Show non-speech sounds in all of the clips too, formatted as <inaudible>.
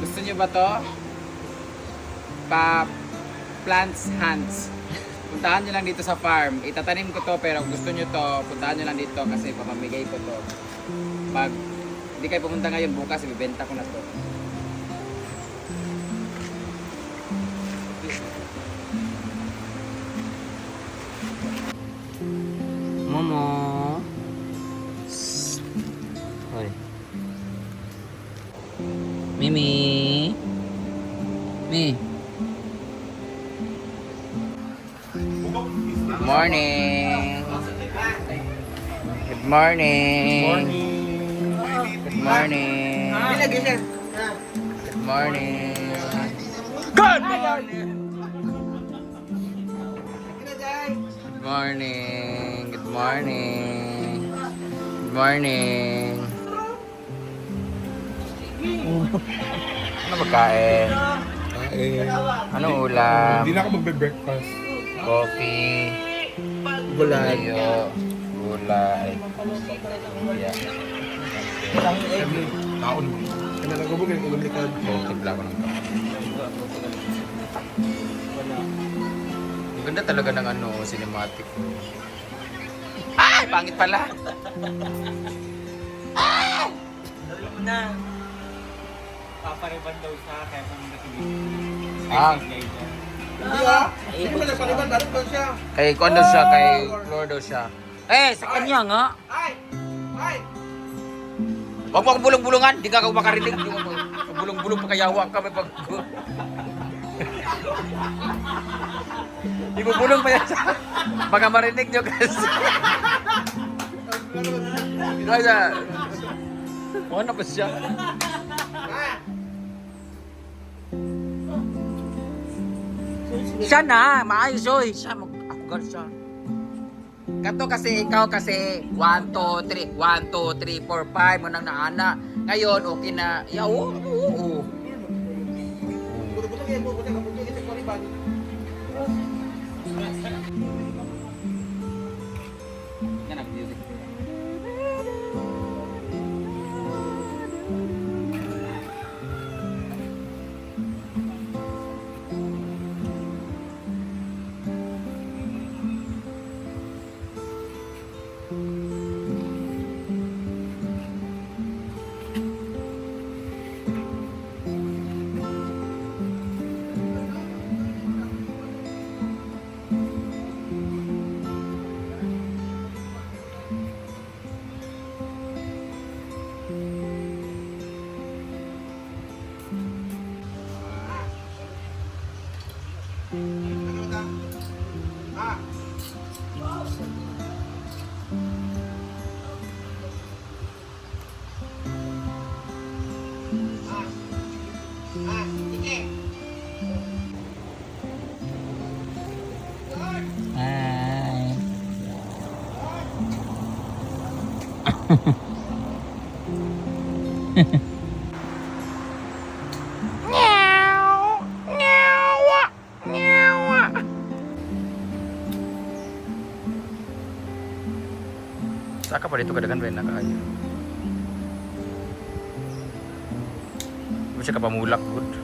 Gusto niyo ba to? Pa plants hands. Puntahan nyo lang dito sa farm. Itatanim ko to pero gusto nyo to, puntahan nyo lang dito kasi papamigay ko to. Pag hindi kayo pumunta ngayon, bukas ibibenta ko na to. Momo. Mimi. Mi. Good morning. Good morning. Good morning. Good morning. Good morning. Good morning. Good morning. Good morning. <laughs> Ano pagkain? Eh, Anong ulam? hindi na ako magbe-breakfast. Coffee. Gulay. Gulay. Yeah. Taon mo. Kaya nagabog yung ulam likod. Oh, tigla ko ng kape. Ang ganda talaga ng ano, cinematic. Ay, pangit pala. na papariban daw kaya pumunta si Bill. Ah. Hindi ah. Hindi mo nagpaliban, dapat ba siya? Kay kung ano siya, kay Lord daw siya. Eh, sa kanya nga. Ay! Ay! Huwag mo akong bulong-bulungan, di ka ako makarinig. Di mo bulong-bulong pa kayawa kami pag... Di mo bulong pa yan sa... Baka marinig nyo kasi. Kaya... Ano pa siya? Siya na, maayos oy. Siya, mag ako gan siya. Kato kasi ikaw kasi 1, 2, 3, 1, 2, 3, 4, 5 mo nang naana. Ngayon, okay na. Yeah, oo, oo, Saka pada itu kadang kan ka aja. Bisa kapamulak Gitu.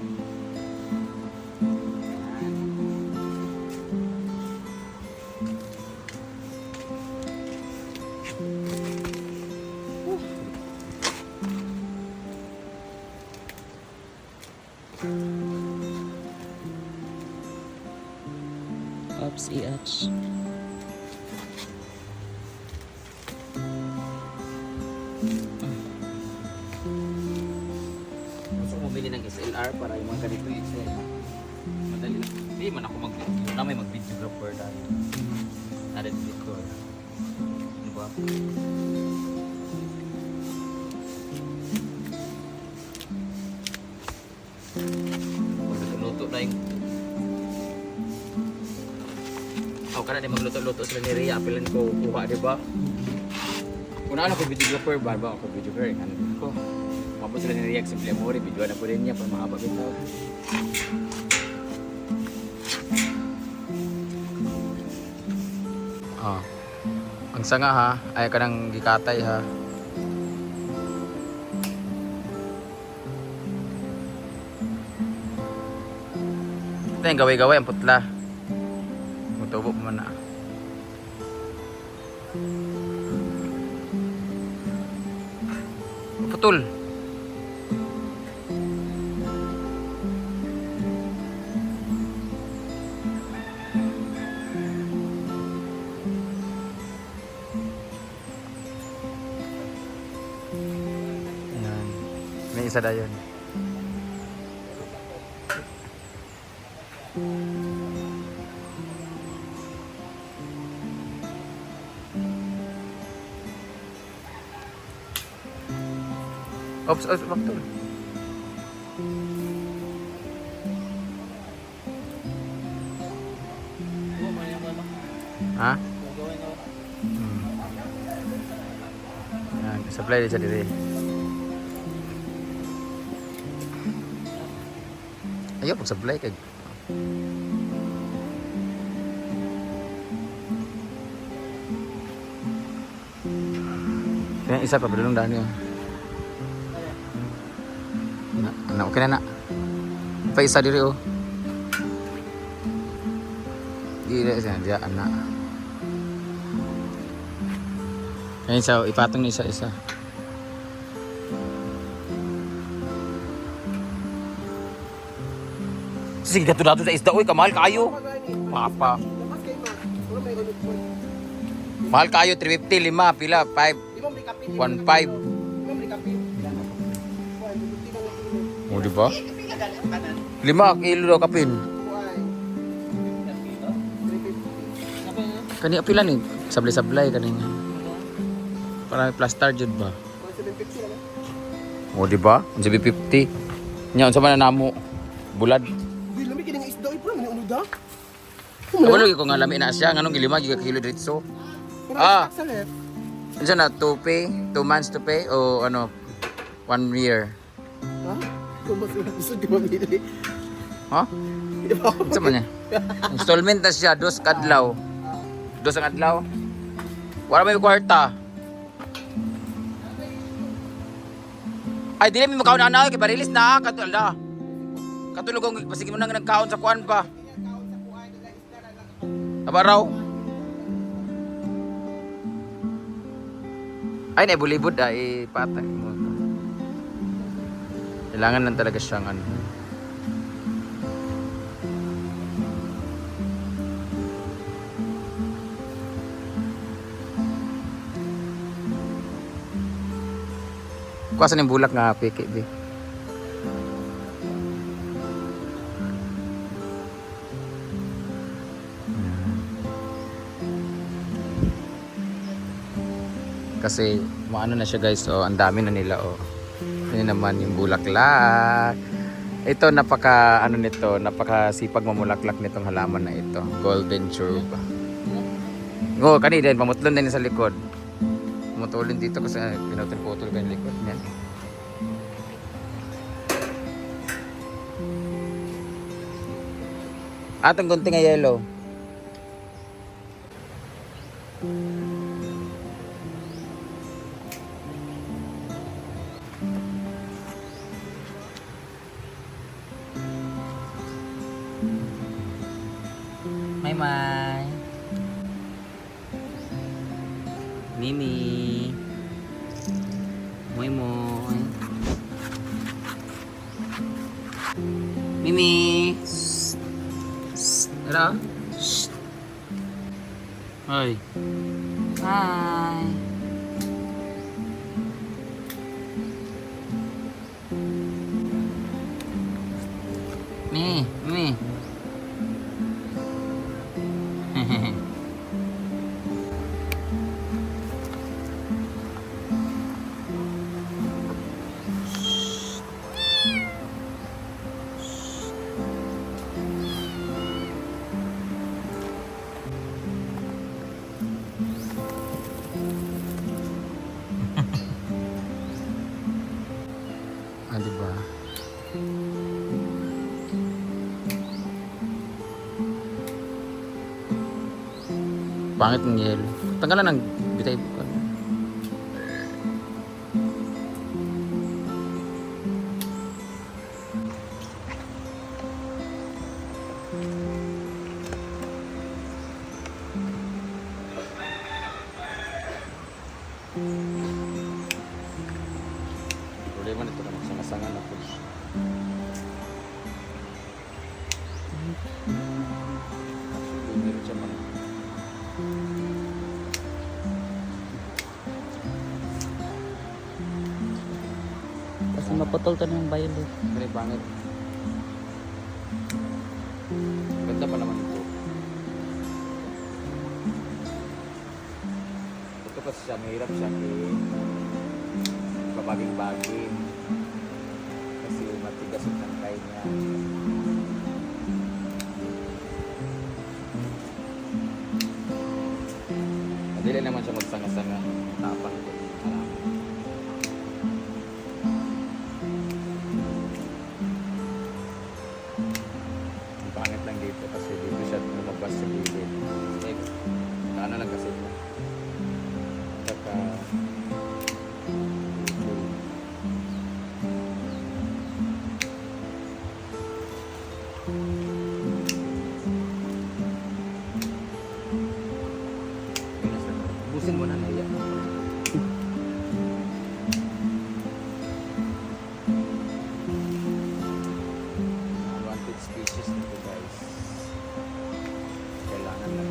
Ops, i-atch. Gusto ko bumili ng SLR para yung mga ganito yung SLR. Madali lang. Hindi man ako mag-video. Na may mag-videographer tayo. Narin dito. Diba? Magluto Ako ka na din magluto-luto sila ni Rhea. Apilan ko kuha, di ba? Kung ano ko videographer ba, ba ako videographer, ano ko. Mabot sila ni Rhea, simple mo rin, video na po rin niya, para mahaba bitaw. Ah. Ang sanga ha, ay ka nang gikatay ha. Ito yung gaway-gaway, ang putla. Pa man na. Putol. Ayan. May isa na yun. Oops, back to. Ha? Hmm. Yan, supply din sa diri. Ayaw, pag-supply kag Kaya isa pa, padulong daan yun. Na, na, okay na na. Pa isa diri oh. Di na siya, diya ana. Kaya isa, oh, ipatong ni isa isa. Sige, dato dato sa isda, uy, kamahal kayo. Papa. Mahal kayo, 350, lima, pila, 5, Imam rekapin. 1.5. di ba? Lima kilo daw kapin. Buhay. 350. Kani pila ni? Sablay-sablay kani. Para plaster jud ba? 750 na lang. O di ba? Sabi 50. Nya unsa man na namo? Bulad. Lamig kinang isda. Uy, pura, ano da? Kabalo ko nga lami na siya nganong gilima giga kilo dito. Ah. Unsa na to pay? 2 months to pay o ano? 1 year. Ha? Kung mas gusto di mamili. Ha? Unsa man niya? Installment na siya dos kadlaw. Dos ang adlaw. Wala may kwarta. Ay, dili mi makaon na kay parilis na katul na. Katulog ang pasige mo nang nagkaon sa kuan pa. Abaraw. Ay, naibulibod ay patay mo. Kailangan lang talaga siyang ano. Kuwasan yung bulak nga piki di. Kasi maano na siya guys, oh, ang dami na nila oh. Yan naman yung bulaklak. Ito napaka ano nito, napaka sipag mamulaklak nitong halaman na ito, golden turb. Oh, kani din pamutlon din sa likod. Pumutulin dito kasi pinutol-putol ko yung likod niya. Atong gunting nga yellow. May may. Mimi. Moy moy. Mimi. Shh. Shh. Ano? Shh. Hi. di ba? Pangit ng yelo. Tanggalan ng bitay Maputol to ng violet. Very pangit. Ganda pa naman ito. Ito kasi siya, mahirap siya eh. Babaging-baging. Kasi matigas yung tangkay niya. Madali naman siya Busin mo na naiyak. Wanted species nito guys. Kailangan lang.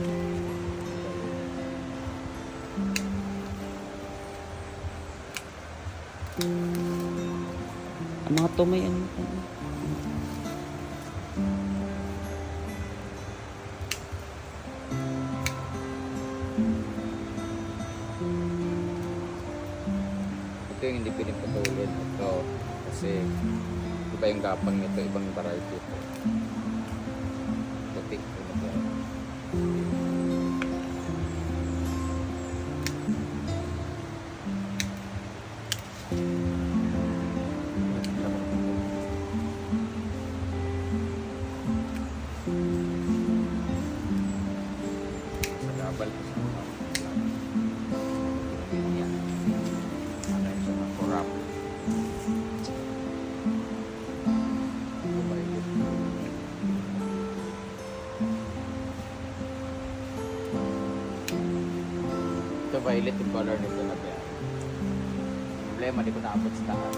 Ang mga tumay ano. Yung hindi piling putulin. Ito. Kasi iba yung gapang nito. Ibang variety ito. Violet yung color nito na ba? Problema, di ko naabot sa taas.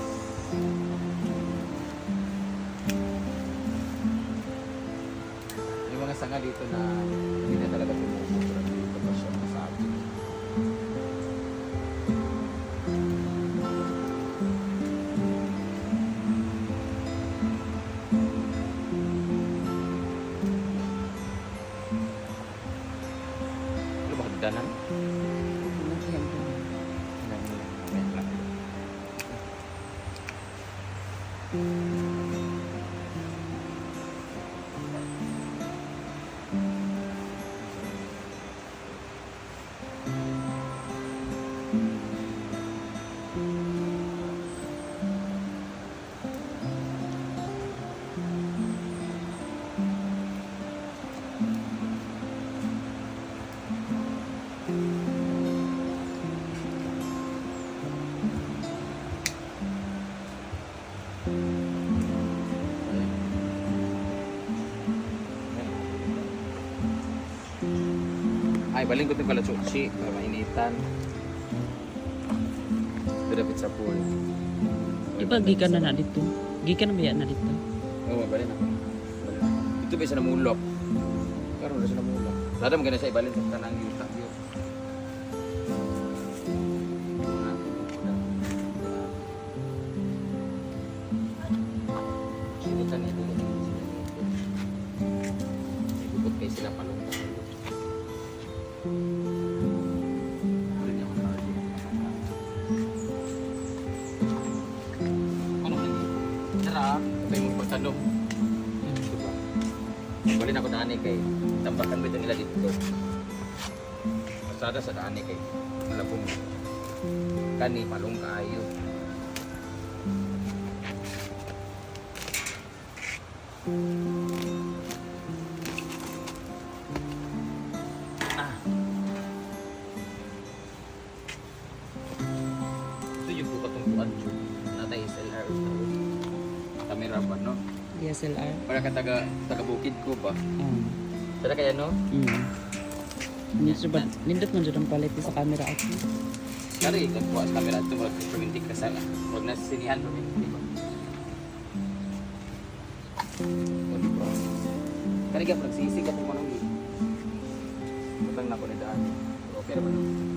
May mga sanga dito na hindi na talaga Ay, baling ko itong kalachuchi para mainitan. Dirapit sa pool. Di ba gikan na na dito? Gikan na ba yan na dito? Oo, ako. Balin ako. Ito ba isa namulok? Karoon na siya namulok. Lada mo ganun siya ibalin sa tanang yun. ano. Diba? Balin ako na ani kay tambakan ko nila dito. Masada sa ani kay malabong kani palong kaayo. Ah. Ito yung buka tungkuan. Natay SLR. Kamera ba, no? DSLR. Para ka taga, taga bukid ko ba? Um, Tara kaya, no? mm. Nindot ba, nindot man dyan ang palit sa camera at Kari, nagkuha sa camera ito, wag romantic ka sana. Huwag na sinihan, romantic ba? Wag bro. Kari ka, nagsisi ka po manong Matang na ko ni daan. Okay naman.